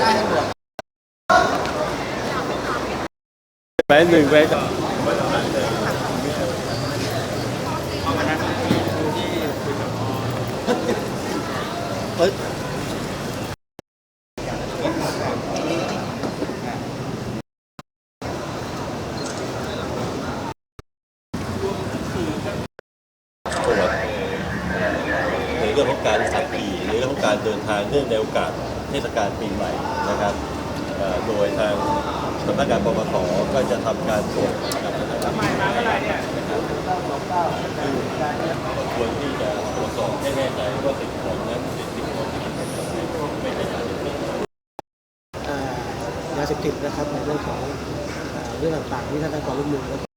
ได้ให้หมดไปหนึ่งไปก่อนเฮ้ยในเรื่องของการขับขี่ในเรื่องของการเดินทางเนื่องในโอกาส เทศกาลปีใหม่นะครับโดยทางสำนักงานปปสก็จะทำการตรวจกับสถานที่ก็ควรที่จะตรวจสอบให้แน่ใจว่าสิ่งของนั้นเป็นสิ่งของที่ผิดกฎหมายไม่ใช่ยาเสพติดยาเสพติดนะครับในเรื่องของเรื่องต่างๆที่ท่านให้ความร่วมมือ